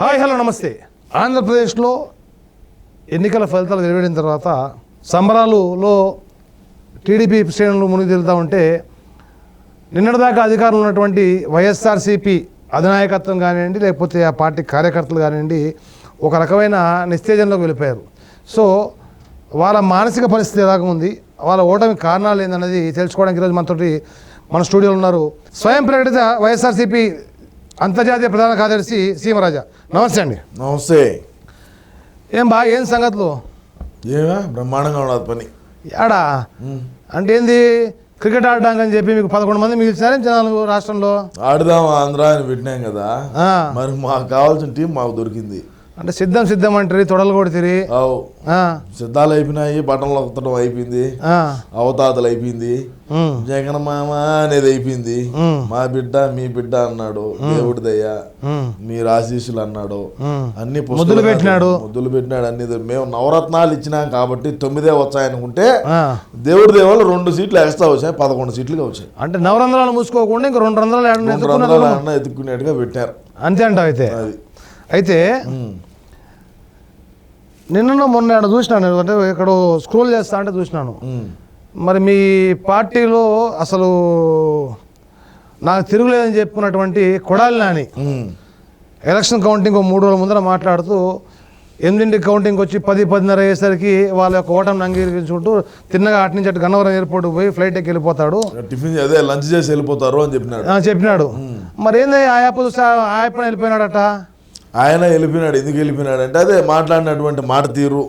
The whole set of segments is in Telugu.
హాయ్ హలో నమస్తే. ఆంధ్రప్రదేశ్లో ఎన్నికల ఫలితాలు వెలువడిన తర్వాత సంబరాలులో టీడీపీ శ్రేణులు మునిగి తేలుతా ఉంటే నిన్నటిదాకా అధికారంలో ఉన్నటువంటి వైఎస్ఆర్సీపీ అధినాయకత్వం కానివ్వండి లేకపోతే ఆ పార్టీ కార్యకర్తలు కానివ్వండి ఒక రకమైన నిస్తేజంలోకి వెళ్ళిపోయారు. సో వాళ్ళ మానసిక పరిస్థితి ఎలాగ ఉంది? వాళ్ళ ఓటమి కారణాలు ఏందన్నది తెలుసుకోవడానికి ఈరోజు మనతోటి మన స్టూడియోలో ఉన్నారు. స్వయం ప్రకటిత వైఎస్ఆర్సీపీ అంతర్జాతీయ ప్రధాన కార్యదర్శి సీమరాజా. నమస్తే అండి. నమస్తే. ఏం బా ఏం సంగతులు? ఏమా బ్రహ్మాండంగా ఉండదు పని. ఆడా అంటే ఏంది? క్రికెట్ ఆడడానికి అని చెప్పి మీకు పదకొండు మంది మిగిల్చినారే జనాలు రాష్ట్రంలో? ఆడుదాం ఆంధ్ర అని పెట్టినాం కదా. మరి మాకు కావాల్సిన టీం మాకు దొరికింది. అంటే సిద్ధం సిద్ధం అంటారు తొడలు ఆ, సిద్ధాలు అయిపోయినాయి బట్టలు ఒక్కటం అయిపోయింది అవతాతలు అయిపోయింది జగన్ మామ అనేది అయిపోయింది. మా బిడ్డ మీ బిడ్డ అన్నాడు దేవుడి దయ్య ఉమ్, మీరు ఆశీస్సులు అన్నాడు. అన్ని ముద్దులు పెట్టినాడు. ముద్దులు పెట్టినాడు అన్ని మేము నవరత్నాలు ఇచ్చినాం కాబట్టి తొమ్మిదే వచ్చాయనుకుంటే. దేవుడి దేవాళ్ళు రెండు సీట్లు ఎక్స్ట్రా వచ్చాయి పదకొండు సీట్లుగా వచ్చాయి. అంటే నవరంధ్రాలు మూసుకోకుండా ఇంక రెండు రంధ్రాలు ఎత్తుకునేట్టుగా పెట్టారు అంతే అంటావు అయితే. అది. అయితే. నిన్న మొన్న ఆడ చూసినాను. అంటే ఇక్కడ స్క్రోల్ చేస్తా అంటే చూసినాను. మరి మీ పార్టీలో అసలు నాకు తిరుగులేదని చెప్పుకున్నటువంటి కొడాలి నాని. ఎలక్షన్ కౌంటింగ్ మూడు రోజుల ముందర మాట్లాడుతూ ఎనిమిదింటి కౌంటింగ్ వచ్చి పది పదిన్నర అయ్యేసరికి వాళ్ళ యొక్క ఓటమిని అంగీకరించుకుంటూ తిన్నగా అటు నుంచి అటు గన్నవరం ఎయిర్పోర్ట్ పోయి ఫ్లైట్ ఎక్కి వెళ్ళిపోతాడు. టిఫిన్ అదే లంచ్ చేసి వెళ్ళిపోతారు అని చెప్పినాడు. చెప్పినాడు. మరి ఏంది ఆ యాప్ ఆ యాప్ వెళ్ళిపోయినాడట? ఆయన వెళ్ళిపోయినాడు ఎందుకు వెళ్ళిపోయినాడు అంటే అదే మాట్లాడినటువంటి మాట తీరు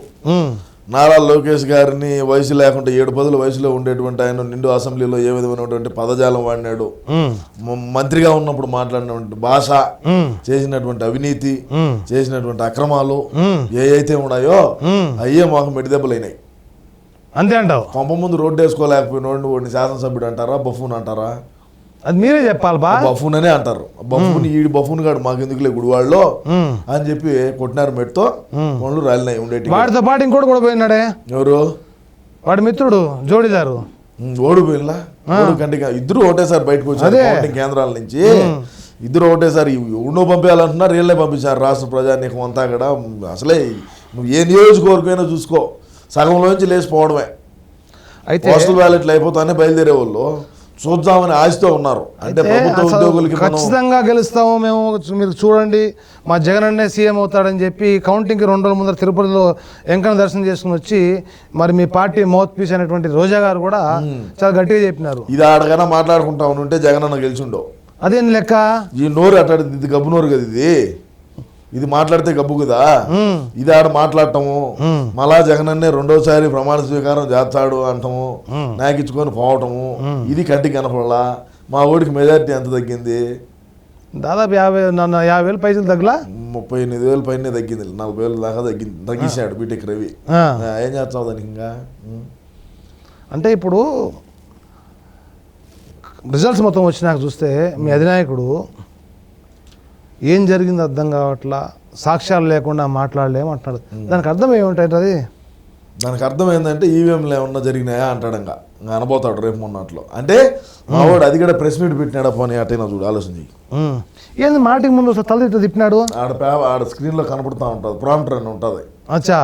నారా లోకేష్ గారిని వయసు లేకుండా ఏడు పదుల వయసులో ఉండేటువంటి ఆయన నిండు అసెంబ్లీలో ఏ విధమైనటువంటి పదజాలం వాడినాడు. మంత్రిగా ఉన్నప్పుడు మాట్లాడినటువంటి భాష చేసినటువంటి అవినీతి చేసినటువంటి అక్రమాలు ఏ అయితే ఉన్నాయో. అయ్యే మాకు మెడిదెబ్బలైనాయి అంతే అంటావు. పంప ముందు రోడ్డు వేసుకోలేకపోయినోడిని వాడిని శాసనసభ్యుడు అంటారా బఫూన్ అంటారా? అది మీరే చెప్పాలి బా. బఫూన్ అనే అంటారు. బఫూన్ ఈ బఫూన్ గాడు మాకు ఎందుకులే గుడివాళ్ళలో ఉమ్. అని చెప్పి కొట్టినారు మెట్తో పనులు రాలినాయి ఉండేటి వాడితో పాటు ఇంకోటి కూడా పోయినాడే? ఎవరు? వాడి మిత్రుడు జోడిదారు. ఉమ్, ఓడిపోయినలా ఓడి కంటే ఇద్దరు ఒకటేసారి బయటకు వచ్చారు కేంద్రాల నుంచి. ఇద్దరు ఒకటేసారి ఎవడో పంపించాలంటున్నారు వీళ్ళే పంపించారు రాష్ట్ర ప్రజానీకం అంతా కూడా. అసలే నువ్వు ఏ నియోజకవర్గమైనా చూసుకో. సగంలోంచి లేచిపోవడమే. అయితే పోస్టల్ బ్యాలెట్లు అయిపోతానే బయలుదేరే వాళ్ళు చూద్దామని ఆశతో ఉన్నారు. అంటే ప్రభుత్వ ఉద్యోగులకి ఖచ్చితంగా గెలుస్తాము మేము. మీరు చూడండి మా జగన్ అన్నే సీఎం అవుతాడని చెప్పి కౌంటింగ్కి రెండు రోజుల ముందర తిరుపతిలో వెంకన్న దర్శనం చేసుకుని వచ్చి మరి మీ పార్టీ మౌత్ పీస్ అయినటువంటి రోజా గారు కూడా చాలా గట్టిగా చెప్పినారు. ఇది ఆడగానే మాట్లాడుకుంటా ఉంటే జగన్ అన్న గెలిచిండో. అదేం లెక్క? ఈ నోరు అట్టాడు ఇది గబ్బు నోరు కదా ఇది? ఇది మాట్లాడితే గబ్బు కదా? ఇది ఆడ మాట్లాడటము. మళ్ళా జగనన్నే రెండోసారి ప్రమాణ స్వీకారం చేస్తాడు అంటాము. నాకిచ్చుకొని పోవటము. ఇది కంటికి కనపడలా? మా ఓడికి మెజారిటీ ఎంత తగ్గింది? దాదాపు యాభై నన్ను యాభై వేలు పైసలు తగ్గలా? ముప్పై ఎనిమిది వేలు పైన తగ్గింది. నలభై వేలు దాకా తగ్గింది. తగ్గించాడు బీటెక్ రవి. ఏం చేస్తావు దానికి ఇంకా. అంటే ఇప్పుడు రిజల్ట్స్ మొత్తం వచ్చినాక చూస్తే మీ అధినాయకుడు ఏం జరిగిందో అర్థం కావట్లా సాక్ష్యాలు లేకుండా మాట్లాడలేము అంటున్నాడు. దానికి అర్థం ఏమిటంటే అది? దానికి అర్థం ఏంటంటే ఈవీఎంలు ఏమన్నా జరిగినాయా అంటాడు ఇంకా అనబోతాడు రేపు మొన్నట్లో. అంటే మా వాడు అది కూడా ప్రెస్ మీట్ పెట్టినాడా పోనీ అటైనా చూడు ఆలోచన చెయ్యి. ఏంది మాటికి ముందు అసలు తల ఇట్లా తిప్పినాడు ఆడ పే ఆడ స్క్రీన్లో కనపడుతూ ఉంటుంది ప్రాంప్టర్ అని ఉంటుంది. అచ్చా.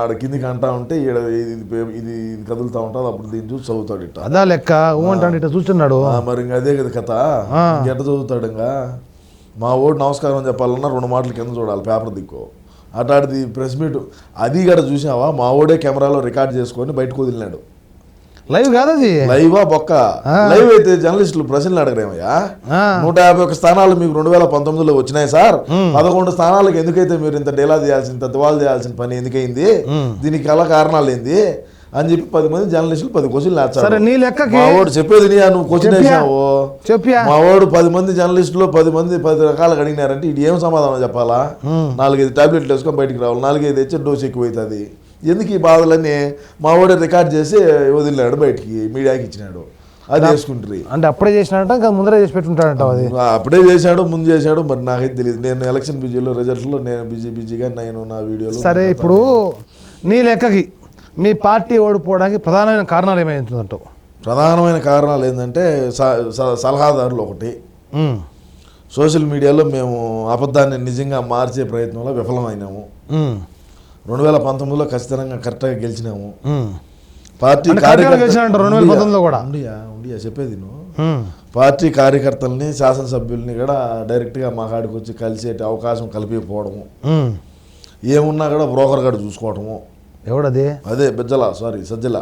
ఆడ కిందికి అంటా ఉంటే ఈడ ఇది ఇది ఇది కదులుతూ ఉంటుంది అప్పుడు దీన్ని చూసి చదువుతాడు ఇట్ట. అదా లెక్క ఇట్లా చూస్తున్నాడు. మరి ఇంకా అదే కదా కథ. ఎట్ట చదువుతాడు ఇంకా? మా ఓడు నమస్కారం చెప్పాలన్నా రెండు మాటలు కింద చూడాలి పేపర్ దిక్కు. అటాడిది ప్రెస్ మీట్ అది కూడా చూసావా? మా ఓడే కెమెరాలో రికార్డ్ చేసుకొని బయటకు వదిలినాడు. లైవ్ కాదు అది? లైవా బొక్క? లైవ్ అయితే జర్నలిస్టులు ప్రశ్నలు అడగరేమయ్యా? నూట యాభై ఒక స్థానాలు మీకు రెండు వేల పంతొమ్మిదిలో వచ్చినాయి సార్. పదకొండు స్థానాలకు ఎందుకైతే మీరు ఇంత డేలా చేయాల్సిన ఇంత దివాళ చేయాల్సిన పని ఎందుకైంది? దీనికి ఎలా కారణాలు ఏంది? అని చెప్పి పది మంది జర్నలిస్టులు పది క్వశ్చన్లు నేర్చారు నీ లెక్కకి మా వాడు చెప్పేది నీ నువ్వు క్వశ్చన్? వేసావు? చెప్పియా? మా వాడు పది మంది జర్నలిస్టులు పది మంది పది రకాలుగా అడిగినారంటే ఇది ఏం సమాధానం చెప్పాలా? నాలుగైదు టాబ్లెట్లు వేసుకొని బయటికి రావాలి. నాలుగైదు తెచ్చి డోస్ ఎక్కువ అవుతుంది ఎందుకు ఈ బాధలన్నీ మా వాడే రికార్డ్ చేసి వదిలినాడు బయటికి మీడియాకి ఇచ్చినాడు. అది వేసుకుంటారు. అంటే అప్పుడే చేసినట్ట ఇంకా ముందరే చేసి పెట్టుంటాడంట అది. అప్పుడే చేశాడు ముందు చేశాడు మరి నాకైతే తెలియదు నేను ఎలక్షన్ బిజీలో రిజల్ట్లో నేను బిజీ బిజీగా నేను నా వీడియోలో సరే ఇప్పుడు నీ లెక్కకి మీ పార్టీ ఓడిపోవడానికి ప్రధానమైన కారణాలు ఏమైతుందంటావు ప్రధానమైన కారణాలు ఏంటంటే సలహాదారులు ఒకటి. సోషల్ మీడియాలో మేము అబద్ధాన్ని నిజంగా మార్చే ప్రయత్నంలో విఫలమైనాము. రెండు వేల పంతొమ్మిదిలో ఖచ్చితంగా కరెక్ట్గా గెలిచినాము. పార్టీ అంటే కరెక్ట్గా గెలిచినారంట 2019 లో కూడా. ఉండియా? చెప్పేది నువ్వు. పార్టీ కార్యకర్తల్ని శాసనసభ్యుల్ని కూడా డైరెక్ట్గా మా కాడికి వచ్చి కలిసే అవకాశం కల్పించకపోవడము ఉమ్. ఏమున్నా కూడా బ్రోకర్ గారు చూసుకోవటము. ఎవడది? అదే బిజ్జల సారీ సజ్జల.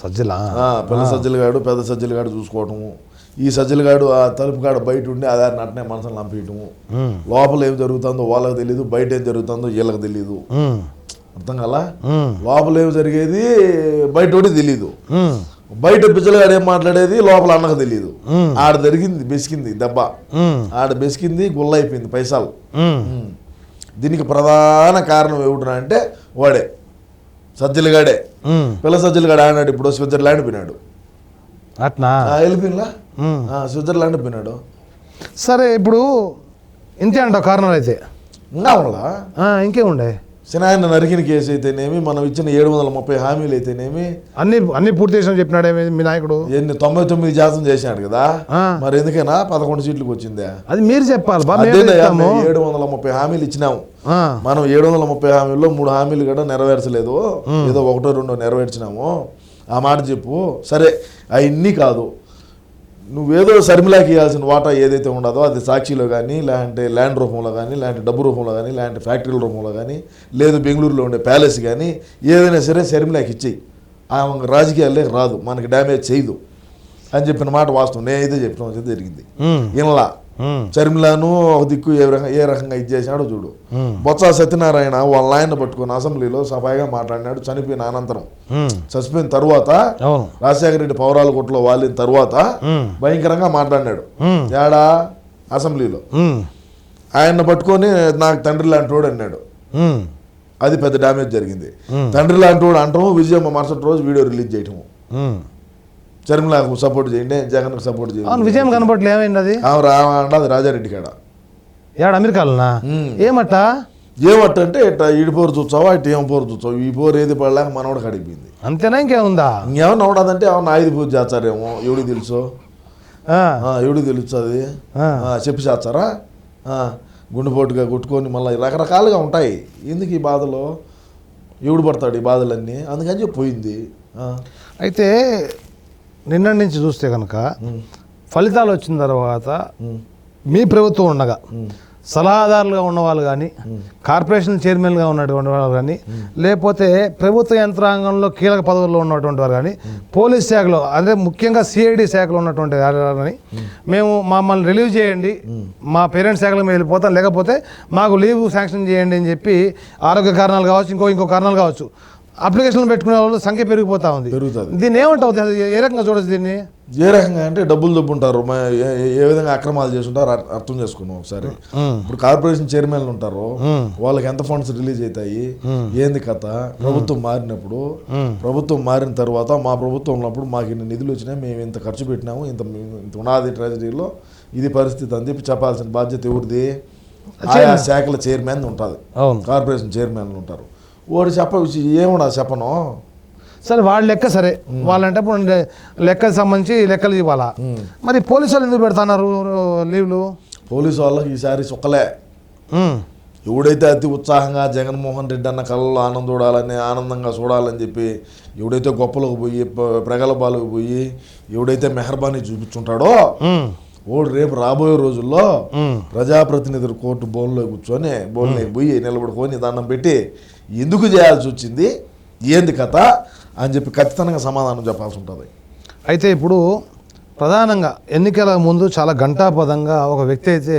సజ్జలా. ఆ, పిల్ల సజ్జలగాడు పెద్ద సజ్జలగాడు చూసుకోవటము. ఈ సజ్జలగాడు ఆ తలుపు కాడ బయట ఉండి అదారిని అట్నే మనసుని నంపేయటము ఉమ్, లోపల ఏం జరుగుతుందో వాళ్ళకి తెలియదు బయట ఏం జరుగుతుందో వీళ్ళకి తెలియదు అర్థం కలా? లోపల ఏం జరిగేది? బయట తెలియదు ఉమ్, బయట పిచ్చలగాడు ఏం మాట్లాడేది? లోపల అన్నకు తెలియదు. ఆడ జరిగింది బెసికింది దెబ్బ. ఆడ బెసికింది గుల్ల అయిపోయింది పైసలు. దీనికి ప్రధాన కారణం ఏమిటరా అంటే వాడే. సజ్జలగాడే. పిల్ల సజ్జలగాడు ఆడినాడు ఇప్పుడు స్విట్జర్లాండ్ పోయినాడు. అట్నా? వెళ్ళిపోయినలా స్విట్జర్లాండ్ పోయినాడు. సరే ఇప్పుడు ఇంతే అంటావు కారణాలు అయితే. ఇంకా వాళ్ళ ఆ, ఇంకేముండే? సినాయన నరికిన కేసు అయితేనేమి మనం ఇచ్చిన ఏడు వందల ముప్పై హామీలు అయితేనేమి అన్ని అన్ని పూర్తి చేసిన చెప్పినాడే మీ నాయకుడు? ఎన్ని తొంభై తొమ్మిది శాతం చేసినాడు కదా. మరి ఎందుకైనా పదకొండు సీట్లకు వచ్చిందే. అది మీరు చెప్పాలి ఏడు వందల ముప్పై హామీలు ఇచ్చినాము. మనం ఏడు వందల ముప్పై హామీల్లో మూడు హామీలు కూడా నెరవేర్చలేదు. ఏదో ఒకటో రెండో నెరవేర్చినాము. ఆ మాట చెప్పు. సరే అవన్నీ కాదు. నువ్వేదో శర్మిలాకి ఇవ్వాల్సిన వాటా ఏదైతే ఉండదో అది సాక్షిలో కానీ లేదంటే ల్యాండ్ రూపంలో కానీ లేదంటే డబ్బు రూపంలో కానీ లేదంటే ఫ్యాక్టరీల రూపంలో కానీ లేదు బెంగళూరులో ఉండే ప్యాలెస్ కానీ ఏదైనా సరే శర్మిలాకి ఇచ్చేయి. ఆమె రాజకీయాలే రాదు. మనకి డ్యామేజ్ చేయదు. అని చెప్పిన మాట వాస్తవం. నేనైతే చెప్పిన జరిగింది. ఉమ్, చర్మిలాను ఒక దిక్కు ఏ రకంగా ఏ రకంగా ఇది చేశాడో చూడు. బొత్స సత్యనారాయణ వాళ్ళ ఆయన పట్టుకుని అసెంబ్లీలో సఫాయిగా మాట్లాడినాడు చనిపోయిన అనంతరం. చచ్చిపోయిన తర్వాత రాజశేఖర రెడ్డి పౌరాల కొట్లో వాలిన తర్వాత భయంకరంగా మాట్లాడినాడు. ఏడా? అసెంబ్లీలో. ఆయన పట్టుకొని నాకు తండ్రి లాంటి వాడు అన్నాడు. అది పెద్ద డ్యామేజ్ జరిగింది. తండ్రి లాంటి వాడు అంటాము విజయమ్మ మరుసటి రోజు వీడియో రిలీజ్ చేయటము. చర్మిలకు సపోర్ట్ చేయండి జగన్కు సపోర్ట్ చేయండి. విజయం కనపట్లే ఏమైంది అది? రాజారెడ్డి కాడ. ఏడ అమెరికాలనా? ఉమ్. ఏమట్ట? ఏమట్టంటే ఇట్లా ఈడి పోరు చూచావా ఇటు ఏం పోరు చూచావు ఈ పోరు ఏది పడలేక మనోడు కడిపోయింది అంతేనా ఇంకేముందా? ఇంకేమన్నా ఉండదంటే ఏమన్నా ఆయుధ పూజ చేస్తారేమో ఎవడికి తెలుసు? ఎవడికి తెలుసు అది? ఆ. ఆ, చెప్పి చేస్తారా? గుండెపోటుగా కొట్టుకొని మళ్ళీ రకరకాలుగా ఉంటాయి. ఎందుకు ఈ బాధలు? ఎవడు పడతాడు ఈ బాధలన్నీ? అందుకని చెప్పి పోయింది. అయితే నిన్న నుంచి చూస్తే కనుక ఫలితాలు వచ్చిన తర్వాత మీ ప్రభుత్వం ఉండగా సలహాదారులుగా ఉన్నవాళ్ళు కానీ కార్పొరేషన్ చైర్మన్గా ఉన్నటువంటి వాళ్ళు కానీ లేకపోతే ప్రభుత్వ యంత్రాంగంలో కీలక పదవుల్లో ఉన్నటువంటి వారు కానీ పోలీస్ శాఖలో అదే ముఖ్యంగా సిఐడి శాఖలో ఉన్నటువంటి కానీ మేము మమ్మల్ని రిలీవ్ చేయండి మా పేరెంట్స్ శాఖలో మేము వెళ్ళిపోతాం లేకపోతే మాకు లీవ్ శాంక్షన్ చేయండి అని చెప్పి ఆరోగ్య కారణాలు కావచ్చు ఇంకో ఇంకో కారణాలు కావచ్చు. అప్లికేషన్లు పెట్టుకునే వాళ్ళు సంఖ్య పెరిగిపోతా ఉంది. పెరుగుతుంది. దీన్ని ఏమంటావు? ఏ రకంగా చూడొచ్చు దీన్ని? ఏ రకంగా అంటే డబ్బులు దొబ్బుంటారు. ఏ- విధంగా అక్రమాలు చేస్తుంటారు అర్- అర్థం చేసుకున్నాం ఒకసారి. ఇప్పుడు కార్పొరేషన్ చైర్మన్లు ఉంటారు. వాళ్ళకి ఎంత ఫండ్స్ రిలీజ్ అవుతాయి? ఏంది కథ? ప్రభుత్వం మారినప్పుడు ప్రభుత్వం మారిన తర్వాత మా ప్రభుత్వం ఉన్నప్పుడు మాకు ఇన్ని నిధులు వచ్చినాయి మేము ఇంత ఖర్చు పెట్టినాము ఇంత ఇంత ఉన్నది ట్రెజరీలో ఇది పరిస్థితి అని చెప్పి చెప్పాల్సిన బాధ్యత ఎవరిది? ఆయా శాఖల చైర్మన్ ఉంటుంది కార్పొరేషన్ చైర్మన్లు ఉంటారు. వాడు చెప్ప ఏమన్నా చెప్పను? సరే వాళ్ళ లెక్క సరే. వాళ్ళంటే ఇప్పుడు లె- లెక్కకు సంబంధించి లెక్కలు ఇవ్వాలా? మరి పోలీసు వాళ్ళు ఎందుకు పెడుతున్నారు లీవ్లు? పోలీసు వాళ్ళకి ఈసారి సుక్కలే. ఉమ్, ఎవడైతే అతి ఉత్సాహంగా జగన్మోహన్ రెడ్డి అన్న కళ్ళలో ఆనందం చూడాలని ఆనందంగా చూడాలని చెప్పి ఎవడైతే గొప్పలకు పోయి ప్ర- ప్రగల్భాలకు పోయి ఎవడైతే మెహర్బానీ చూపించుంటాడో ఓడు రేపు రాబోయే రోజుల్లో. ప్రజాప్రతినిధులు కోర్టు బోన్లో కూర్చొని బోన్లోకి పోయి నిలబడుకొని దండం పెట్టి ఎందుకు చేయాల్సి వచ్చింది ఏంది కథ అని చెప్పి ఖచ్చితంగా సమాధానం చెప్పాల్సి ఉంటుంది. అయితే ఇప్పుడు ప్రధానంగా ఎన్నికల ముందు చాలా ఘంటాపదంగా ఒక వ్యక్తి అయితే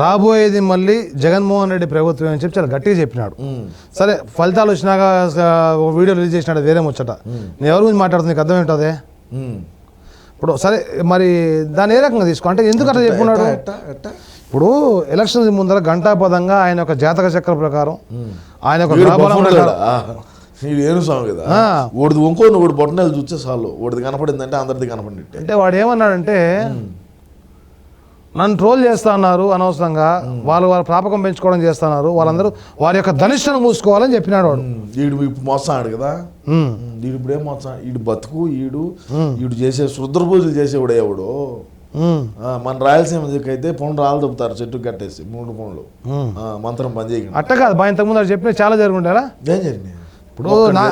రాబోయేది మళ్ళీ జగన్మోహన్ రెడ్డి ప్రభుత్వం అని చెప్పి చాలా గట్టిగా చెప్పినాడు. సరే ఫలితాలు వచ్చినాక వీడియో రిలీజ్ చేసినాడు వేరే ముచ్చట. నేను ఎవరి గురించి మాట్లాడుతుంది నీకు అర్థం ఏంటదే? ఉమ్. ఇప్పుడు సరే మరి దాన్ని ఏ రకంగా తీసుకో? అంటే ఎందుకు అట్లా చెప్పుకున్నాడు? ఇప్పుడు ఎలక్షన్స్ ముందర గంటాపదంగా ఆయన యొక్క జాతక చక్ర ప్రకారం ఆయన యొక్క వీడు. వీడు. ఓడిది ఇంకో ఒకటి బొట్టనేలు చూస్తే చాలు. ఓడిది కనపడిందంటే అందరిది కనపడినట్టే అంటే వాడు ఏమన్నాడంటే నన్ను ట్రోల్ చేస్తున్నారు అనవసరంగా. వాళ్ళు వాళ్ళ ప్రాపకం పెంచుకోవడం చేస్తున్నారు వాళ్ళందరూ వారి యొక్క ధనిష్టను మూసుకోవాలని చెప్పినాడు వాడు. ఈడు ఇప్పుడు మోస్తాడు కదా. ఈడు ఇప్పుడేం మోస్తా? ఈడు బతుకు ఈడు ఈడు చేసే శుద్ర పూజలు చేసేవాడు ఎవడు. మన రాయలసీమ దిక్కు అయితే పౌండ్రు రాళ్ళు దొబ్బుతారు చెట్టు కట్టేసి మూడు పౌండ్లు మంత్రం పని చేయకుండా అట్ట కాదు బా ఇంతకుముందు అది చెప్పిన చాలా జరుగుంటారా ఏం జరిగింది? ఇప్పుడు నా-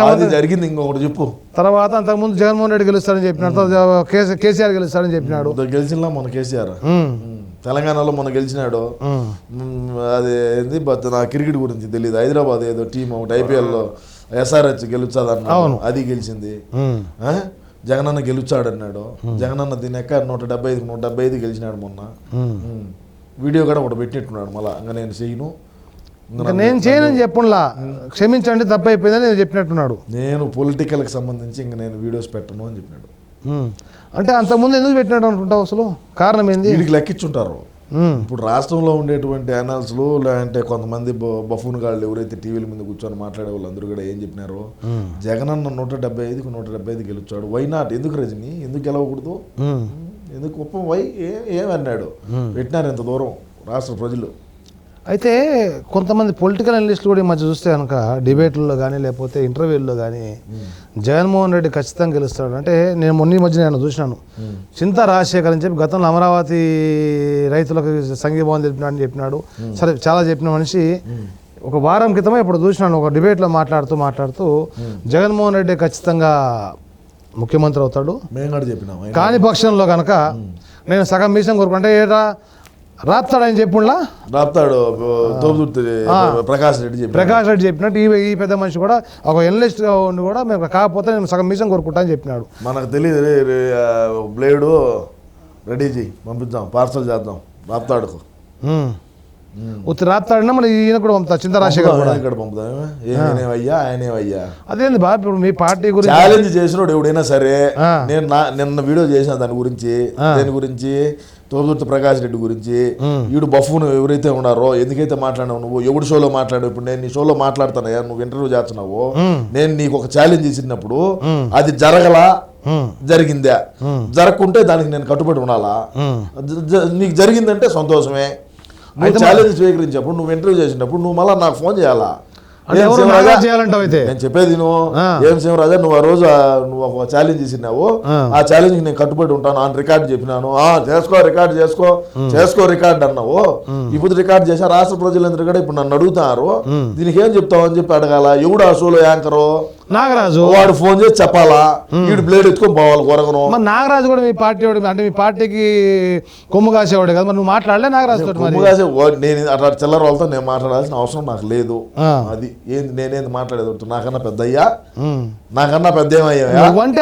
సంబంధం జరిగింది ఇంకొకటి చెప్పు. తర్వాత అంతకుముందు జగన్మోహన్ రెడ్డి గెలుస్తాడని చెప్పినాడు కేసీఆర్ గెలుస్తాడని చెప్పినాడు. గెలిచినా మన కేసీఆర్. తెలంగాణలో మొన్న గెలిచినాడు. అది ఏంది? బట్ నా క్రికెట్ గురించి తెలియదు హైదరాబాద్ ఏదో టీం ఒకటి ఐపీఎల్లో ఎస్ఆర్హెచ్ గెలుచాదన్నాడు అది గెలిచింది? జగనన్న గెలుచాడన్నాడు. జగనన్న దీని ఎక్క నూట డెబ్బై ఐదు నూట డెబ్బై ఐదు గెలిచినాడు మొన్న. ఉమ్. ఉమ్. వీడియో కూడా ఒకటి పెట్టినట్టున్నాడు మళ్ళా. ఇంకా నేను చేయను. నేను చేయనని చెప్పులా క్షమించండి తప్పు అయిపోయిందని నేను చెప్పినట్టున్నాడు. నేను పొలిటికల్కి సంబంధించి ఇంకా నేను వీడియోస్ పెట్టను అని చెప్పినాడు. అంటే అంతకుముందు ఎందుకు పెట్టినాడు అనుకుంటావు అసలు? కారణం ఏంది? వీడికి లెక్కించుంటారు ఇప్పుడు రాష్ట్రంలో ఉండేటువంటి అనల్స్లు లేదంటే కొంతమంది బఫూన్ గాళ్ళు ఎవరైతే టీవీల మీద కూర్చొని మాట్లాడే వాళ్ళందరూ కూడా ఏం చెప్పినారు ఉమ్, జగనన్న నూట డెబ్బై ఐదుకి నూట డెబ్బై ఐదు గెలుచాడు వై నాట్ ఎందుకు రజని? ఎందుకు గెలవకూడదు? ఉమ్. ఎందుకు కుప్పం వై ఏ ఏమన్నాడు? పెట్టినారు ఇంత దూరం రాష్ట్ర ప్రజలు. అయితే కొంతమంది పొలిటికల్ అనలిస్టులు కూడా ఈ మధ్య చూస్తే కనుక డిబేట్లలో కానీ లేకపోతే ఇంటర్వ్యూల్లో కానీ జగన్మోహన్ రెడ్డి ఖచ్చితంగా గెలుస్తాడు. అంటే నేను మొన్న ఈ మధ్య నేను చూసినాను. చింత రాజశేఖర్ అని చెప్పి గతంలో అమరావతి రైతులకు సంఘీభావం తెలిపినాడు అని చెప్పినాడు. సరే చాలా చెప్పిన మనిషి. ఒక వారం క్రితమే ఇప్పుడు చూసినాను ఒక డిబేట్లో మాట్లాడుతూ మాట్లాడుతూ జగన్మోహన్ రెడ్డి ఖచ్చితంగా ముఖ్యమంత్రి అవుతాడు. కాని పక్షంలో కనుక నేను సగం మీసం కోరుకుంటే. ఏటా రాస్తాడని చెప్పుండ్లా రాపుతాడు ప్రకాష్ రెడ్డి ప్రకాష్ రెడ్డి చెప్పినట్టు ఈ ఈ పెద్ద మనిషి కూడా ఒక ఎనలిస్ట్గా ఉండి కూడా మేము కాకపోతే నేను సగం మీసం కోరుకుంటా అని చెప్పినాడు. మనకు తెలియదు బ్లేడు రెడీ చేయి పంపిద్దాం పార్సల్ చేద్దాం రాపుతాడు ఉమ్. ఉత్తి రాస్తాడన్నా మరి ఈయన కూడా పంపుతా చింత రాజశేఖర్ కూడా. ఇక్కడ ఏమయ్యా ఆయనేవయ్యా అదేంది బా ఇప్పుడు మీ పార్టీ గురించి ఛాలెంజ్ చేసినోడు ఎవడైనా సరే. నేను నా నిన్న వీడియో చేసిన దాని గురించి దేని గురించి? తోదుర్తి ప్రకాష్ రెడ్డి గురించి. వీడు బఫూన్ ఎవరైతే ఉన్నారో ఎందుకైతే మాట్లాడినావు నువ్వు ఎవడు షోలో మాట్లాడు ఇప్పుడు నేను నీ షోలో మాట్లాడుతున్నాయా నువ్వు ఇంటర్వ్యూ చేస్తున్నావు. నేను నీకు ఒక ఛాలెంజ్ ఇచ్చినప్పుడు అది జరగలా. జరిగిందా? జరగకుంటే దానికి నేను కట్టుబడి ఉండాలా? నీకు జరిగిందంటే సంతోషమే. నువ్వు ఛాలెంజ్ స్వీకరించినప్పుడు నువ్వు ఇంటర్వ్యూ చేసినప్పుడు నువ్వు మళ్ళీ నాకు ఫోన్ చేయాలా? నేను చెప్పేది నువ్వు. ఏం శివరాజా నువ్వు ఆ రోజు నువ్వు ఒక ఛాలెంజ్ చేసినావు. ఆ. ఛాలెంజ్ నేను కట్టుబడి ఉంటాను అని రికార్డ్ చెప్పినాను. ఆ చేసుకో రికార్డ్ చేసుకో చేసుకో రికార్డ్ అన్నావు. ఇప్పుడు రికార్డ్ చేసా రాష్ట్ర ప్రజలందరూ కూడా ఇప్పుడు నన్ను అడుగుతున్నారు దీనికి ఏం చెప్తావు అని చెప్పి అడగాల. ఎవడు ఆ షోలో యాంకరు? నాగరాజు. వాడు ఫోన్ చేసి చెప్పాలా? వీడు బ్లేడ్ ఎత్తుకొని పోవాలి కొరగను మరి నాగరాజు కూడా మీ పార్టీ వాడు అంటే మీ పార్టీకి కొమ్ము కాసేవాడు కదా మరి నువ్వు మాట్లాడలే నాగరాజు కొమ్ముగాసే వా- నేను అట్లా చిల్లర వాళ్ళతో నేను మాట్లాడాల్సిన అవసరం నాకు లేదు. అది ఏంది నేనేంది మాట్లాడేది నాకన్నా పెద్ద అయ్యా. నాకన్నా పెద్ద ఏమయ్యా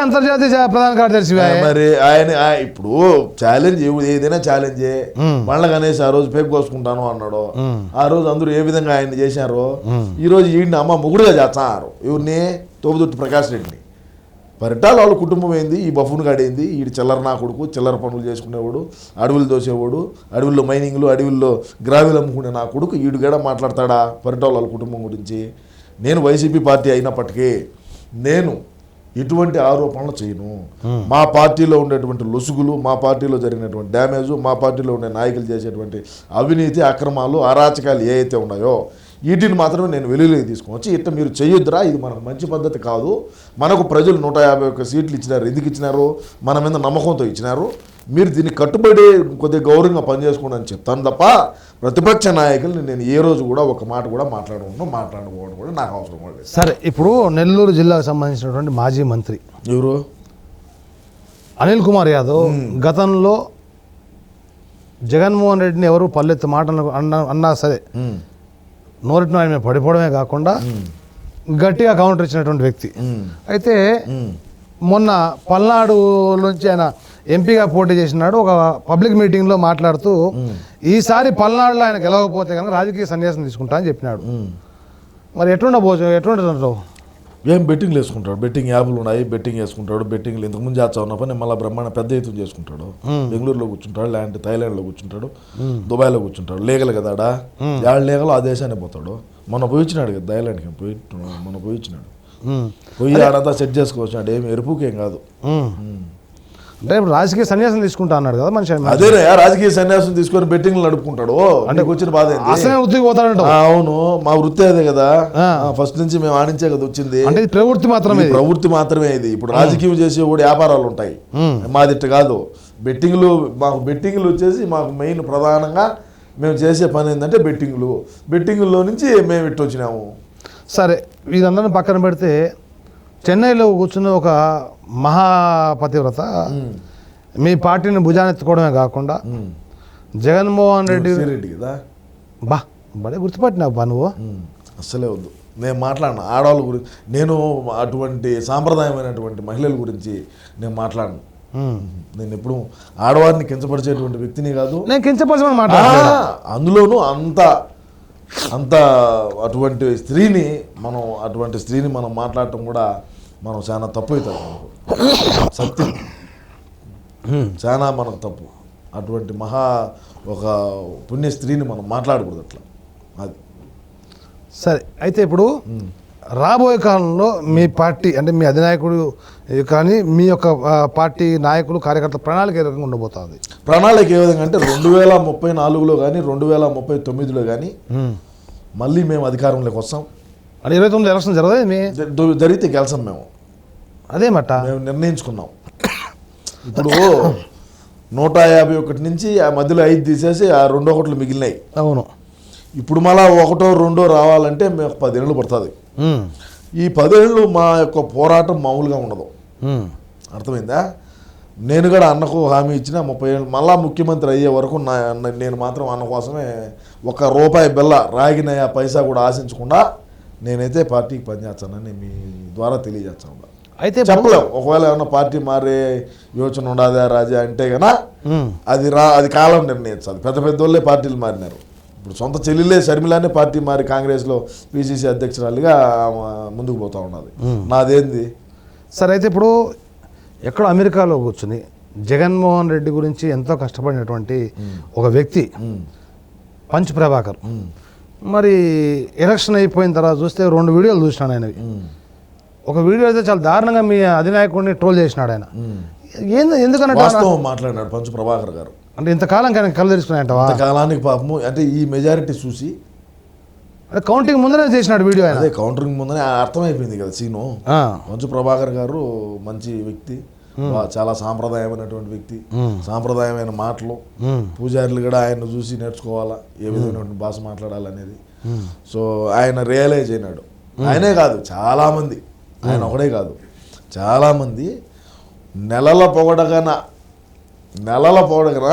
అంతర్జాతీయ ప్రధాన కార్యదర్శి మరి ఆయన ఇప్పుడు ఛాలెంజ్ ఏదైనా ఛాలెంజే మళ్ళీ గణేష్ ఆ రోజు పేక్ కోసుకుంటాను అన్నాడు. ఆ రోజు అందరూ ఏ విధంగా ఆయన చేశారో. ఈ రోజు ఈయన అమ్మ ముగుడుగా చేస్తున్నారు. ఎవరిని? తోపుదుర్తి ప్రకాష్ రెడ్డిని. పరిటాల వాళ్ళ కుటుంబం ఏంది? ఈ బఫున్ గాడేంది ఈ చిల్లర నా కొడుకు చిల్లర పనులు చేసుకునేవాడు అడవులు దోసేవాడు అడవుల్లో మైనింగ్లు అడవుల్లో గ్రావెలు అమ్ముకునే నా కొడుకు ఈడు కూడా మాట్లాడతాడా? పరిటాల వాళ్ళ కుటుంబం గురించి. నేను వైసీపీ పార్టీ అయినప్పటికీ నేను ఎటువంటి ఆరోపణలు చేయను. మా పార్టీలో ఉండేటువంటి లొసుగులు మా పార్టీలో జరిగినటువంటి డ్యామేజ్ మా పార్టీలో ఉండే నాయకులు చేసేటువంటి అవినీతి అక్రమాలు అరాచకాలు ఏ అయితే ఉన్నాయో వీటిని మాత్రమే నేను వెలుగులోకి తీసుకొచ్చి ఇట్లా మీరు చేయొద్దురా ఇది మనకు మంచి పద్ధతి కాదు. మనకు ప్రజలు నూట యాభై ఒక్క సీట్లు ఇచ్చినారు ఎందుకు ఇచ్చినారు? మన మీద నమ్మకంతో ఇచ్చినారు. మీరు దీన్ని కట్టుబడి కొద్దిగా గౌరవంగా పనిచేసుకోండి అని చెప్తాను తప్ప ప్రతిపక్ష నాయకుల్ని నేను ఏ రోజు కూడా ఒక మాట కూడా మాట్లాడను మాట్లాడకపోవడం కూడా నాకు అవసరం లేదు. సరే ఇప్పుడు నెల్లూరు జిల్లాకు సంబంధించినటువంటి మాజీ మంత్రి. ఎవరు? అనిల్ కుమార్ యాదవ్ గతంలో జగన్మోహన్ రెడ్డిని ఎవరు పల్లెత్తి మాటలు అన్నా అన్నా సరే ఉమ్, నోరిటిన ఆయన పడిపోవడమే కాకుండా గట్టిగా కౌంటర్ ఇచ్చినటువంటి వ్యక్తి. అయితే మొన్న పల్నాడు నుంచి ఆయన ఎంపీగా పోటీ చేసినాడు. ఒక పబ్లిక్ మీటింగ్లో మాట్లాడుతూ ఈసారి పల్నాడులో ఆయన గెలవకపోతే కనుక రాజకీయ సన్యాసం తీసుకుంటా అని చెప్పినాడు. మరి ఎట్లుండ పోచు ఎట్లుంటుంటావు ఏం బెట్టింగ్లు వేసుకుంటాడు బెట్టింగ్ యాప్లు ఉన్నాయి బెట్టింగ్ వేసుకుంటాడు బెట్టింగ్లు ఇంతకుముందు చేస్తా ఉన్న పని మళ్ళీ బ్రహ్మాండ పెద్ద ఎత్తున చేసుకుంటాడు. బెంగళూరులో కూర్చుంటాడు లేదంటే థైలాండ్లో కూర్చుంటాడు దుబాయ్లో కూర్చుంటాడు. లీగల్ కదా ఆడ? యాడ్ లీగల్ ఆ దేశానికి పోతాడు. మొన్న పోయి వచ్చినాడు కదా థైలాండ్కి పోయి మొన్న పోయి వచ్చినాడు ఉమ్. పోయి ఆడంతా సెట్ చేసుకొచ్చినాడు ఏం ఎరుపుకేం కాదు. అంటే ఇప్పుడు రాజకీయ సన్యాసం తీసుకుంటా అన్నాడు కదా మనిషి. అదేనే రాజకీయ సన్యాసం తీసుకొని బెట్టింగ్లు నడుపుకుంటాడు అంటే వచ్చిన బాధ? అసలే వృత్తికి పోతాడంట అవును మా వృత్తి అదే కదా. ఫస్ట్ నుంచి మేము ఆడించే కదా వచ్చింది అంటే ప్రవృత్తి మాత్రమే. ప్రవృత్తి మాత్రమే ఇది ఇప్పుడు రాజకీయం చేసే కూడా వ్యాపారాలు ఉంటాయి. మాదిట్ట కాదు బెట్టింగ్లు మాకు బెట్టింగ్లు వచ్చేసి మాకు మెయిన్ ప్రధానంగా మేము చేసే పని ఏంటంటే బెట్టింగ్లు బెట్టింగుల్లో నుంచి మేము ఇట్టు వచ్చినాము సరే వీరందరిని పక్కన పెడితే చెన్నైలో కూర్చున్న ఒక మహాపతివ్రత. మీ పార్టీని భుజానెత్తుకోవడమే కాకుండా. జగన్మోహన్ రెడ్డి శ్రీరెడ్డి కదా? బా భలే గుర్తుపట్టినావు నువ్వు. అస్సలే వద్దు. నేను మాట్లాడను. ఆడవాళ్ళ గురించి నేను అటువంటి సాంప్రదాయమైనటువంటి మహిళల గురించి నేను మాట్లాడను. నేను ఎప్పుడు ఆడవారిని కించపరిచేటువంటి వ్యక్తిని కాదు. నేను కించపరచమని మాట్లాడలేదు. అందులోనూ అంత అంత అటువంటి స్త్రీని మనం అటువంటి స్త్రీని మనం మాట్లాడటం కూడా మనం చాలా తప్పు అవుతుంది. సత్యం. చాలా మనకు తప్పు. అటువంటి మహా ఒక పుణ్య స్త్రీని మనం మాట్లాడకూడదు అట్లా. అది. సరే అయితే ఇప్పుడు రాబోయే కాలంలో మీ పార్టీ అంటే మీ అధినాయకుడు కానీ మీ యొక్క పార్టీ నాయకులు కార్యకర్త ప్రణాళిక ఏ రకంగా ఉండబోతుంది? ప్రణాళిక ఏ విధంగా అంటే రెండు వేల ముప్పై నాలుగులో కానీ రెండు వేల ముప్పై తొమ్మిదిలో కానీ మళ్ళీ మేము అధికారంలోకి వస్తాం. అంటే ఇరవై తొమ్మిది ఎలక్షన్ జరగదు జరిగితే గెలిచాం మేము. అదే మట. మేము నిర్ణయించుకున్నాం. ఇప్పుడు నూట యాభై ఒకటి నుంచి ఆ మధ్యలో ఐదు తీసేసి ఆ రెండో ఒకట్లు మిగిలినాయి. అవును. ఇప్పుడు మళ్ళా ఒకటో రెండో రావాలంటే మేము పదేళ్ళు పడుతుంది. ఈ పదేళ్ళు మా యొక్క పోరాటం మామూలుగా ఉండదు. అర్థమైందా? నేను కూడా అన్నకు హామీ ఇచ్చిన ముప్పై ఏళ్ళు మళ్ళా ముఖ్యమంత్రి అయ్యే వరకు నా- నేను మాత్రం అన్న కోసమే ఒక రూపాయి బెల్ల రాగిన పైసా కూడా ఆశించకుండా నేనైతే పార్టీకి పనిచేస్తానని మీ ద్వారా తెలియజేస్తాను. అయితే ఇప్పుడు- చెప్పలేం ఒకవేళ ఏమన్నా పార్టీ మారే యోచన ఉండదా రాజా అంటే ఉమ్. అది రా అది కాలం నిర్ణయించాలి. పెద్ద పెద్ద వాళ్ళే పార్టీలు మారినారు. ఇప్పుడు సొంత చెల్లెలే షర్మిలానే పార్టీ మారి కాంగ్రెస్లో పిసిసి అధ్యక్షురాలిగా ముందుకు పోతా ఉన్నది. నాదేంది? సరే అయితే ఇప్పుడు ఎక్కడో అమెరికాలో కూర్చుని జగన్మోహన్ రెడ్డి గురించి ఎంతో కష్టపడినటువంటి ఒక వ్యక్తి పంచ్ ప్రభాకర్. మరి ఎలక్షన్ అయిపోయిన తర్వాత చూస్తే రెండు వీడియోలు చూసినాను ఆయనవి. ఒక వీడియో అయితే చాలా దారుణంగా మీ అధినాయకుడిని ట్రోల్ చేసినాడు ఆయన. ఏంది ఎందుకన్నట్టు వాస్తవం మాట్లాడినాడు పంచు ప్రభాకర్ గారు. అంటే ఇంతకాలం ఆయన కళ్ళు తెరుచుకున్నాయంటవా? అంతకాలానికి పాపము అంటే ఈ మెజారిటీ చూసి అంటే కౌంటింగ్ ముందరే చేసినాడు వీడియో ఆయన. అదే కౌంటరింగ్ ముందనే అర్థమైపోయింది కదా సీను. మంచు ప్రభాకర్ గారు మంచి వ్యక్తి చాలా సాంప్రదాయమైనటువంటి వ్యక్తి సాంప్రదాయమైన మాటలు. పూజారులు కూడా ఆయన చూసి నేర్చుకోవాలా ఏ విధమైనటువంటి భాష మాట్లాడాలనేది. సో ఆయన రియలైజ్ అయినాడు. ఆయనే కాదు చాలామంది. ఆయన ఒకడే కాదు. చాలామంది నెలల పొగడగన నెలల పొగడగన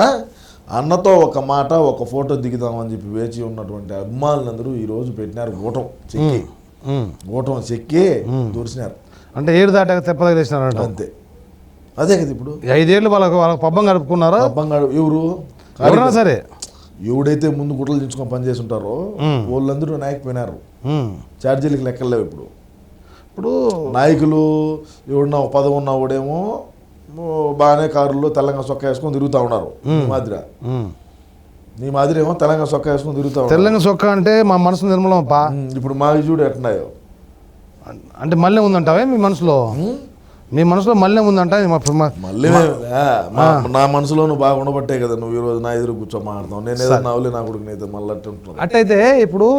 అన్నతో ఒక మాట ఒక ఫోటో దిగుదామని చెప్పి వేచి ఉన్నటువంటి అభిమానులందరూ ఈరోజు పెట్టినారు గూటం చెక్కి. గూటం చెక్కి దూరిసినారు అంటే ఏడు దాటాక తెప్పదగలేసినారంట అంతే. అదే కదా ఇప్పుడు. ఐదేళ్ళు వాళ్ళకి వాళ్ళకి పబ్బం గడుపుకున్నారా? బంగారు ఎవరు? ఎవరైనా సరే. ఎవడైతే ముందు గుట్టలు దించుకొని పనిచేసి ఉంటారో వాళ్ళందరూ నాయకపోయినారు. ఛార్జీలకు లెక్కలేవు ఇప్పుడు. ఇప్పుడు నాయకులు ఎవడన్నా పదవి ఉన్నవాడేమో బాగానే కారులో తెలంగాణ చొక్కా వేసుకొని తిరుగుతూ ఉన్నారు. మాదిరి. నీ మాదిరి ఏమో తెలంగాణ చొక్కా వేసుకొని తిరుగుతూ ఉన్నారు. తెల్లంగా సొక్క అంటే మా మనసు నిర్మలం పా ఇప్పుడు మా చూడు ఎట్టున్నాయో అంటే మళ్ళీ ఉందంటావే మీ మనసులో? మీ? మనసులో మళ్ళీ ఉందంట? మళ్ళీ నా మనసులో నువ్వు బాగా ఉండబట్టే కదా నువ్వు ఈరోజు నా ఎదురు కూర్చో మాట్లాడతావు నేను ఏదో నా ఊళ్ళో నా కొడుకు అయితే మళ్ళీ అట్టు ఉంటుంది అట్టయితే ఇప్పుడు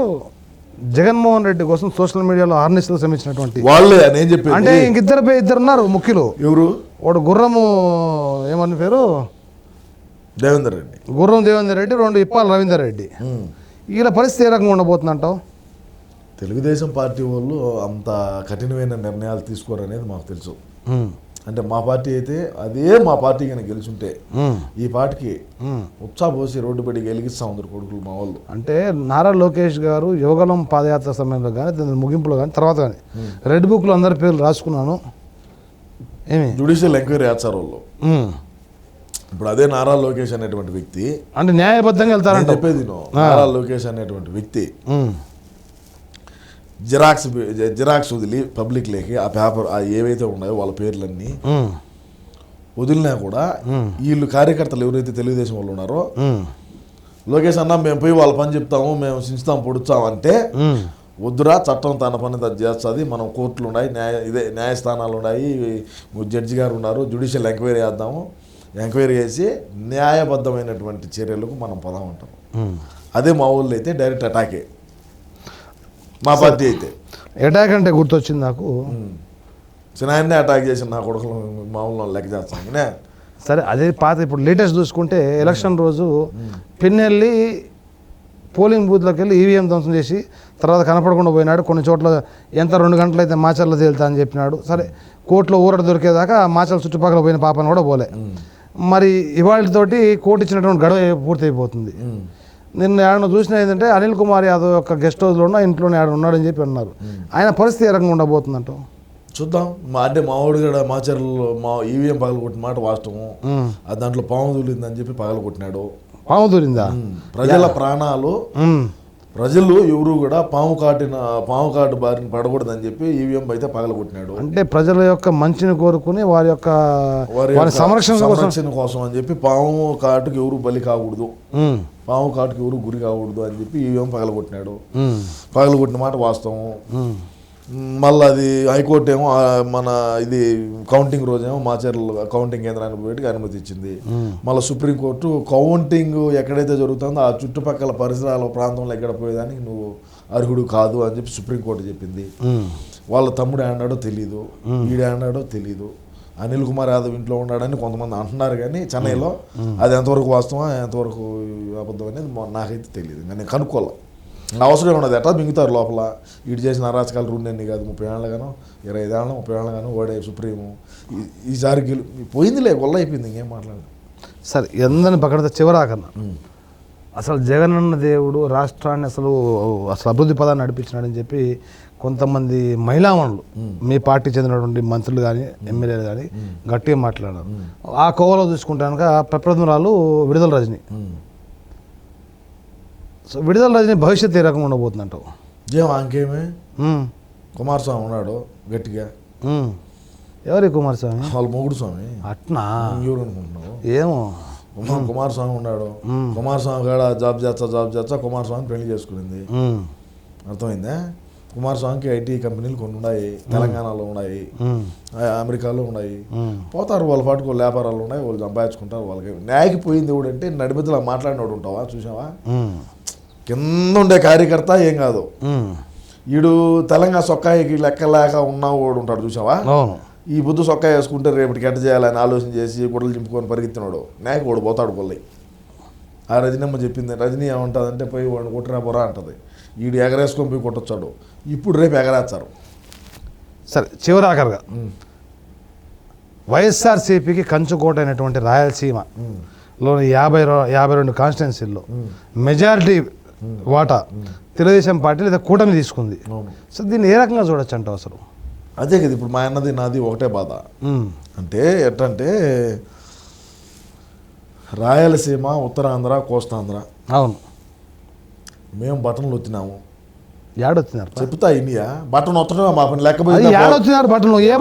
జగన్మోహన్ రెడ్డి కోసం సోషల్ మీడియాలో ఆర్నిస్టులు శ్రమించినటువంటి వాళ్ళే నేను చెప్పేది అంటే ఇంకిద్దరు పే- ఇద్దరు ఉన్నారు ముఖ్యులు. ఎవరు? వాడు గుర్రము ఏమని పేరు? దేవేందర్ రెడ్డి. గుర్రం దేవేందర్ రెడ్డి రెండు ఇప్పాల రవీందర్ రెడ్డి. వీళ్ళ పరిస్థితి ఏ రకంగా ఉండబోతుందంటావు? తెలుగుదేశం పార్టీ వాళ్ళు అంత కఠినమైన నిర్ణయాలు తీసుకోరనేది మాకు తెలుసు. అంటే మా పార్టీ అయితే అదే మా పార్టీ కనుక గెలుచుంటే. ఈ పార్టీకి ఉమ్. ఉత్సాహ పోసి రోడ్డు పడి గెలిగిస్తా ఉన్నారు కొడుకులు మా వాళ్ళు అంటే నారా లోకేష్ గారు యువగలం పాదయాత్ర సమయంలో కానీ దాని ముగింపులో కానీ తర్వాత కానీ రెడ్ బుక్లో అందరి పేర్లు రాసుకున్నాను ఏమి జుడిషియల్ ఎంక్వైరీ చేస్తారు వాళ్ళు. ఇప్పుడు అదే నారా లోకేష్ అనేటువంటి వ్యక్తి అంటే న్యాయబద్ధంగా వెళ్తారంట చెప్పేది. నారా లోకేష్ అనేటువంటి వ్యక్తి. జిరాక్స్ జిరాక్స్ వదిలి పబ్లిక్ లేకి ఆ పేపర్ ఆ ఏవైతే ఉన్నాయో వాళ్ళ పేర్లన్నీ. వదిలినా కూడా వీళ్ళు కార్యకర్తలు ఎవరైతే తెలుగుదేశం వాళ్ళు ఉన్నారో. లోకేష్ అన్న మేము పోయి వాళ్ళ పని చెప్తాము మేము సించుతాం పొడుస్తాం అంటే. వద్దురా చట్టం తన పని తను చేస్తుంది మనం కోర్టులు ఉన్నాయి న్యాయ ఇదే న్యాయస్థానాలు ఉన్నాయి జడ్జి గారు ఉన్నారు జ్యుడిషియల్ ఎంక్వైరీ చేద్దాము ఎంక్వైరీ చేసి న్యాయబద్ధమైనటువంటి చర్యలకు మనం పదం అంటాం. అదే మా ఊళ్ళో అయితే డైరెక్ట్ అటాకే మా పార్టీ అయితే. అటాక్ అంటే గుర్తొచ్చింది నాకు. చిన్నాయన్నే అటాక్ చేసి నా కొడుకులు మా ఊళ్ళో లెక్క చేస్తాం. నే సరే అదే పాత ఇప్పుడు లేటెస్ట్ చూసుకుంటే ఎలక్షన్ రోజు పిన్నెల్లి పోలింగ్ బూత్లోకి వెళ్ళి ఈవీఎం ధ్వంసం చేసి తర్వాత కనపడకుండా పోయినాడు. కొన్ని చోట్ల ఎంత రెండు గంటలు అయితే మాచర్లో తేలుతా అని చెప్పినాడు. సరే కోర్టులో ఊరట దొరికేదాకా మాచర్ల చుట్టుపక్కల పోయిన పాపను కూడా పోలే. మరి ఇవాళతోటి కోర్టు ఇచ్చినటువంటి గడువు పూర్తయిపోతుంది. ఉమ్. నిన్న ఆయన చూసిన ఏంటంటే అనిల్ కుమార్ యాదవ్ యొక్క గెస్ట్ హౌస్లోనో ఇంట్లోనే ఆడ ఉన్నాడని చెప్పి అన్నారు. ఆయన పరిస్థితి ఏ రకంగా ఉండబోతుందంట? చూద్దాం. మా అంటే మా వాడు కూడా మాచర్లలో మా ఈవీఎం పగల కొట్టిన మాట వాస్తవం. దాంట్లో పాము దూలిందని చెప్పి పగల కొట్టినాడు పాము దూరిందా. ప్రజల ప్రాణాలు. ప్రజలు ఎవరు కూడా పాము కాటిన పాము కాటు బారిన పడకూడదని చెప్పి ఈవీఎం అయితే పగల కొట్టినాడు అంటే ప్రజల యొక్క మంచిని కోరుకుని వారి యొక్క వారి సంరక్షణ కోసం సంరక్షణ కోసం అని చెప్పి పాము కాటుకు ఎవరు బలి కాకూడదు. పాము కాటుకు ఎవరు గురి కాకూడదు అని చెప్పి ఈవీఎం పగల కొట్టినాడు ఉమ్. పగల కొట్టిన మాట వాస్తవం. మళ్ళీ అది హైకోర్టు ఏమో మన ఇది కౌంటింగ్ రోజేమో మాచర్ల కౌంటింగ్ కేంద్రానికి పోయేటికి అనుమతి ఇచ్చింది. మళ్ళీ సుప్రీంకోర్టు కౌంటింగ్ ఎక్కడైతే జరుగుతుందో ఆ చుట్టుపక్కల పరిసరాల ప్రాంతంలో ఎక్కడ పోయేదానికి నువ్వు అర్హుడు కాదు అని చెప్పి సుప్రీంకోర్టు చెప్పింది. వాళ్ళ తమ్ముడు ఆడాడో తెలీదు వీడు ఆడాడో తెలీదు. అనిల్ కుమార్ యాదవ్ ఇంట్లో ఉన్నాడని కొంతమంది అంటున్నారు కానీ చెన్నైలో అది ఎంతవరకు వాస్తవం ఎంతవరకు అబద్ధం అనేది నాకైతే తెలియదు నేను కనుక్కోవాలి? నా అవసరం ఉన్నది ఎట్లా మింగుతారు లోపల? వీడు చేసిన అరాచకాలు రెండెన్ని కాదు. ముప్పై ఏళ్ళగానో ఇరవై ఐదేళ్ళ ముప్పై ఏళ్ళగానో ఓడే సుప్రీము. ఈ- ఈసారి గెలు పోయిందిలే గొల్ల అయిపోయింది ఇంకేం మాట్లాడదు సరే ఎందని పక్కడితే చివరాకన్నా అసలు జగనన్న దేవుడు రాష్ట్రాన్ని అసలు అసలు అభివృద్ధి పదాన్ని నడిపించినాడని చెప్పి కొంతమంది మహిళామణులు మీ పార్టీ చెందినటువంటి మంత్రులు కానీ ఎమ్మెల్యేలు కానీ గట్టిగా మాట్లాడారు. ఆ కోవలో చూసుకుంటానుక ప్రప్రథమరాలు విడుదల రజని. సో విడుదల రజని భవిష్యత్తు ఏ రకంగా ఉండబోతుందంటావు? జేం అంకేమే కుమారస్వామి ఉన్నాడు గట్టిగా. ఎవరి కుమారస్వామి? వాళ్ళ మొగుడు స్వామి అట్నా ఎవరు అనుకుంటున్నావు? ఏమో. కుమార్ కుమారస్వామి ఉన్నాడు. కుమారస్వామి కాడ జాబ్ చేస్తా జాబ్ చేస్తా కుమారస్వామి పెళ్ళి చేసుకునింది. అర్థమైందా? కుమారస్వామికి ఐటీ కంపెనీలు కొన్ని ఉన్నాయి. తెలంగాణలో ఉన్నాయి. అమెరికాలో ఉన్నాయి. పోతారు వాళ్ళ పాటుకు వాళ్ళ వ్యాపారాలు ఉన్నాయి వాళ్ళు సంపాదించుకుంటారు వాళ్ళకి. న్యాయకి పోయింది ఎవడంటే నడిమిద్దలా మాట్లాడినోడు ఉంటావా? చూసావా? కింద ఉండే కార్యకర్త ఏం కాదు. వీడు తెలంగాణ సొక్కాయికి లెక్కలేక ఉన్నవాడు ఉంటాడు చూసావా ఈ బుద్ధు సొక్కా వేసుకుంటే రేపటికి ఎట్ట చేయాలని ఆలోచన చేసి గుడ్డలు చింపుకొని పరిగెత్తినాడు. నాయకు వాడు పోతాడు కొల్లై. ఆ రజనమ్మ చెప్పింది రజనీ ఏమంటుందంటే పోయి వాడిని కొట్టినా పొరా అంటది. వీడు ఎగరేసుకొని పోయి కొట్టొచ్చాడు. ఇప్పుడు రేపు ఎగరేస్తారు. సరే చివరాఖరుగా. వైఎస్ఆర్సీపీకి కంచుకోట అయినటువంటి రాయలసీమ లోని యాభై యాభై రెండు కాన్స్టిట్యున్సీల్లో మెజారిటీ వాటా తెలుగుదేశం పార్టీ లేదా కూటమి తీసుకుంది. సో దీన్ని ఏ రకంగా చూడొచ్చు అంటావు అసలు? అదే కదా ఇప్పుడు మా అన్నది నాది ఒకటే బాధ. అంటే ఎట్టంటే రాయలసీమ ఉత్తరాంధ్ర కోస్తాంధ్ర. అవును. మేము బటన్లు వచ్చినాము. ఏడొచ్చినారు? చెప్తా ఇండియా బటన్ వత్తడం మా పని. పోయిందా? ఏడొచ్చినారు బట్టలు ఏ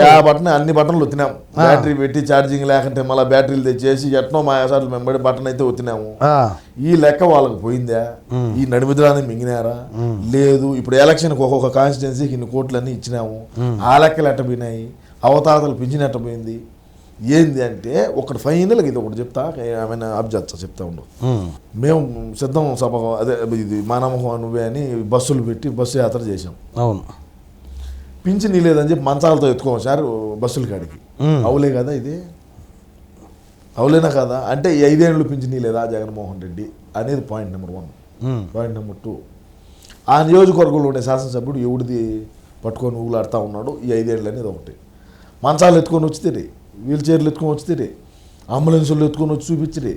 యా బటన్ అన్ని బటన్లు వచ్చినాం బ్యాటరీ పెట్టి ఛార్జింగ్ లేకుంటే మళ్ళీ బ్యాటరీలు తెచ్చేసి ఎట్నో మా సార్లు మెంబడి బటన్ అయితే వచ్చినాము ఈ లెక్క వాళ్ళకి పోయిందా? ఈ నడిమిదరాన్ని మింగినారా? లేదు. ఇప్పుడు ఎలక్షన్కి ఒక్కొక్క కాన్స్టిట్యున్సీకి ఇన్ని కోట్లన్నీ ఇచ్చినాము. ఆ లెక్కలు ఎట్ట పోయినాయి? అవతాతలు పింఛన్ ఎట్ట పోయింది? ఏంది అంటే ఒకటి ఫైనల్గా ఇది ఒకటి చెప్తా ఏమైనా అబ్జెక్ట్ చెప్తా ఉండు. మేము సిద్ధం సభ అదే ఇది మానమోహం నువ్వే అని బస్సులు పెట్టి బస్సు యాత్ర చేసాం అవును. పింఛన్ లేదని చెప్పి మంచాలతో ఎత్తుకోము సార్ బస్సుల కాడికి. అవులే కదా ఇది? అవులేనా కదా? అంటే ఈ ఐదేళ్ళు పింఛన్ లేదా జగన్మోహన్ రెడ్డి అనేది point number one point number two ఆ నియోజకవర్గంలో ఉండే శాసనసభ్యుడు ఎవడిది పట్టుకొని ఊగులాడుతూ ఉన్నాడు? ఈ ఐదేళ్ళు అనేది ఒకటి. మంచాలు ఎత్తుకొని వచ్చితే వీల్ చైర్లు ఎత్తుకొని వచ్చితే అంబులెన్సులు ఎత్తుకొని వచ్చి చూపించిరి.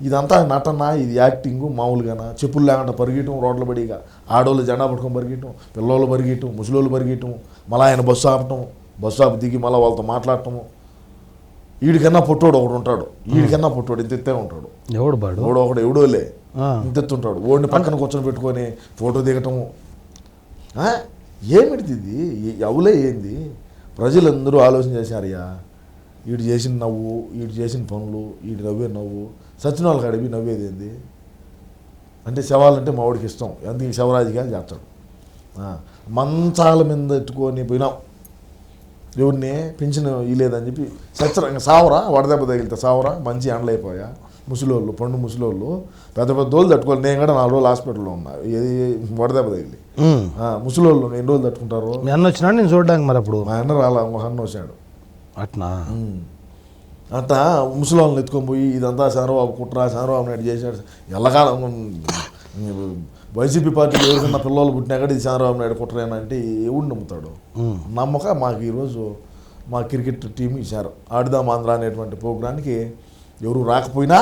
ఇదంతా నటన ఇది యాక్టింగ్ మామూలుగానా? చెప్పులు లేకుండా పరిగెట్టం రోడ్ల బడిగా ఆడోళ్ళు జెండా పట్టుకొని పరిగెట్టం పిల్లోళ్ళు పరిగెట్టం ముసలోళ్ళు పరిగెట్టం మళ్ళీ ఆయన బస్సు ఆపటం బస్సు ఆపి దిగి మళ్ళీ వాళ్ళతో మాట్లాడటము వీడికన్నా పొట్టోడు ఒకడు ఉంటాడు. వీడికన్నా పొట్టోడు ఇంత ఎత్తే ఉంటాడు. ఎవడు బాడు? ఎవడో ఒకడు ఎవడోలే. ఆ, ఇంతెత్తుంటాడు ఓడిని పక్కన కూర్చొని పెట్టుకొని ఫోటో దిగటము? ఏమిటిది ఇది? అవులే ఏంది? ప్రజలందరూ ఆలోచన చేశారయ్యా. వీడు చేసిన నవ్వు వీడు చేసిన పనులు వీడు నవ్వే నవ్వు. సచిన వాళ్ళకి అడిగి నవ్వేది ఏంది అంటే శవాలంటే మా వాడికి ఇష్టం. అందుకే శవరాజకీయాలు చేస్తాడు. మంచాల మీద ఎత్తుకొని పోయినాం ఎవరిని? పెంచిన ఇలేదని చెప్పి సచ్చరంగా సావరా వడదెబ్బ తగిలితే సావరా మంచి ఎండలైపోయా. ముసలోళ్ళు పండు ముసలోళ్ళు పెద్ద పెద్ద రోజులు తట్టుకోవాలి. నేను కూడా నాలుగు రోజులు హాస్పిటల్లో ఉన్నా. ఏది? వడదెబ్బ తగిలి. ముసలోళ్ళు ఎన్ని రోజులు తట్టుకుంటారు? మీ అన్న వచ్చినాడు నేను చూడడానికి మరి అప్పుడు? మా అన్న రాలా మా అన్న వచ్చాడు. అట్నా? అట్లా ముసలాళ్ళని ఎత్తుకొని పోయి ఇదంతా చంద్రబాబు కుట్ర చంద్రబాబు నాయుడు చేశాడు. ఎల్లకాలం వైసీపీ పార్టీకి ఎవరికన్నా పిల్లలు పుట్టినా కూడా ఇది చంద్రబాబు నాయుడు కుట్రేనంటే ఎవడు నమ్ముతాడు? నమ్మక మాకు ఈరోజు మా క్రికెట్ టీం ఇచ్చారు. ఆడుదాం ఆంధ్ర అనేటువంటి ప్రోగ్రానికి ఎవరు రాకపోయినా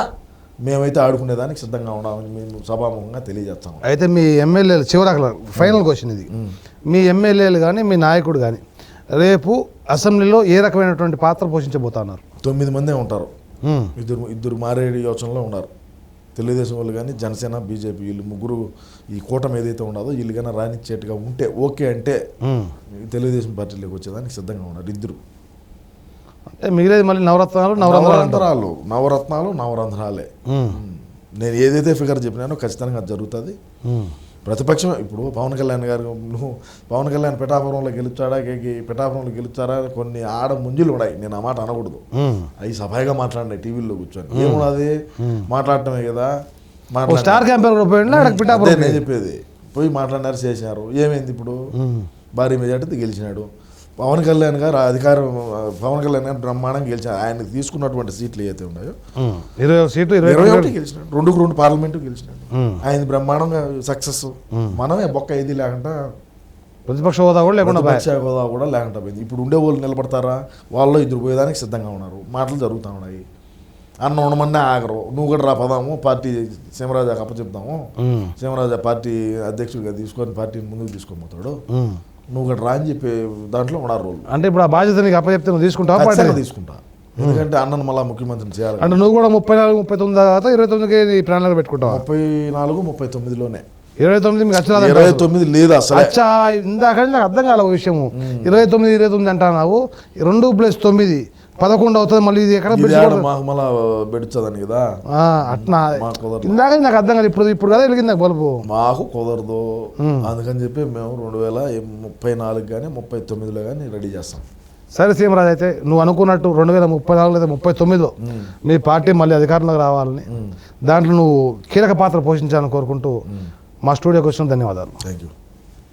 మేమైతే ఆడుకునేదానికి సిద్ధంగా ఉన్నామని మేము సభాముఖంగా తెలియజేస్తాం. అయితే మీ ఎమ్మెల్యేలు చివరకు ఫైనల్ క్వశ్చన్ ఇది. మీ ఎమ్మెల్యేలు కానీ మీ నాయకుడు కానీ రేపు అసెంబ్లీలో ఏ రకమైనటువంటి పాత్ర పోషించబోతున్నారు? తొమ్మిది మందే ఉంటారు. ఇద్దరు ఇద్దరు మారేడు యోచనలో ఉన్నారు. తెలుగుదేశం వాళ్ళు కానీ జనసేన బీజేపీ వీళ్ళు ముగ్గురు ఈ కూటమి ఏదైతే ఉన్నదో వీళ్ళు కానీ రానిచ్చేట్టుగా ఉంటే ఓకే అంటే. తెలుగుదేశం పార్టీలోకి వచ్చేదానికి సిద్ధంగా ఉన్నారు ఇద్దరు. అంటే మిగిలేదు మళ్ళీ నవరత్నాలు నవరంధ్రాలు నవరత్నాలు నవరంధ్రాలే. నేను ఏదైతే ఫిగర్ చెప్పినానో ఖచ్చితంగా అది జరుగుతుంది. ప్రతిపక్షం ఇప్పుడు పవన్ కళ్యాణ్ గారు నువ్వు పవన్ కళ్యాణ్ పిఠాపురంలో గెలుచాడా గే- పిఠాపురంలో గెలుచారా కొన్ని ఆడ ముంజులు ఉన్నాయి. నేను ఆ మాట అనకూడదు. అవి సభాయిగా మాట్లాడినాయి టీవీలో కూర్చొని. ఏమున్నది? మాట్లాడటమే కదా. స్టార్ నేను చెప్పేది. పోయి మాట్లాడినారు చేసినారు ఏమైంది ఇప్పుడు? భారీ మెజార్టీతో గెలిచినాడు. పవన్ కళ్యాణ్ గారు అధికారం పవన్ కళ్యాణ్ గారు బ్రహ్మాండంగా గెలిచారు. ఆయన తీసుకున్నటువంటి సీట్లు ఏవైతే ఉన్నాయో. ఇరవై సీట్లు ఇరవై ఒకటి గెలిచినాడు. రెండుకు రెండు పార్లమెంటు గెలిచినాడు. ఆయన బ్రహ్మాండంగా సక్సెస్. మనమే బొక్క ఇది లేకుండా ప్రతిపక్ష హోదా కూడా లేకుండా. ప్రతిపక్ష హోదా కూడా లేకుండా పోయింది. ఇప్పుడు ఉండే వాళ్ళు నిలబడతారా? వాళ్ళు ఇద్దరు పోయేదానికి సిద్ధంగా ఉన్నారు. మాటలు జరుగుతూ ఉన్నాయి. అన్న ఉండమన్నా ఆగరు. నువ్వు కూడా రా పదాము. పార్టీ సీమరాజాకి అప్పచెప్తాము. ఉమ్, సీమరాజా పార్టీ అధ్యక్షుడిగా తీసుకొని పార్టీని ముందుకు తీసుకొని ఉమ్. నువ్వు కూడా రా అని చెప్పి దాంట్లో ఉన్నారు వాళ్ళు. అంటే ఇప్పుడు ఆ బాధ్యత నీకు అప్పచెప్తే నువ్వు తీసుకుంటావా పార్టీ తీసుకుంటా. ఎందుకంటే అన్నను మళ్ళా ముఖ్యమంత్రిని చేయాలి అంటే నువ్వు కూడా ముప్పై నాలుగు ముప్పై తొమ్మిది తర్వాత ఇరవై తొమ్మిదికి నీ ప్రణాళిక పెట్టుకుంటావా? ముప్పై నాలుగు ముప్పై తొమ్మిదిలోనే. ఇరవై తొమ్మిది మీకు అచ్చరాదు ఇరవై తొమ్మిది లేదు అసలు. అచ్చా ఇందాక నాకు అర్థం కాలే ఒక విషయము. ఇరవై తొమ్మిది ఇరవై తొమ్మిది అంటున్నావు. రెండు ప్లస్ తొమ్మిది పదకొండు అవుతుంది మళ్ళీ ఇది ఎక్కడ? బెడుచదని కదా. కుదరదు. ఇందాక నాకు అర్థం కాదు ఇప్పుడు ఇప్పుడు కదా వెలిగింది నాకు బల్బు. మాకు కుదరదు. అందుకని చెప్పి మేము రెండు వేల ముప్పై నాలుగు కానీ ముప్పై తొమ్మిదిలో కానీ రెడీ చేస్తాం. సరే సీమరాజు అయితే నువ్వు అనుకున్నట్టు రెండు వేల ముప్పై నాలుగు లేదా ముప్పై తొమ్మిదిలో మీ పార్టీ మళ్ళీ అధికారంలోకి రావాలని దాంట్లో నువ్వు కీలక పాత్ర పోషించాలని కోరుకుంటూ మా స్టూడియోకి వచ్చిన ధన్యవాదాలు. Thank you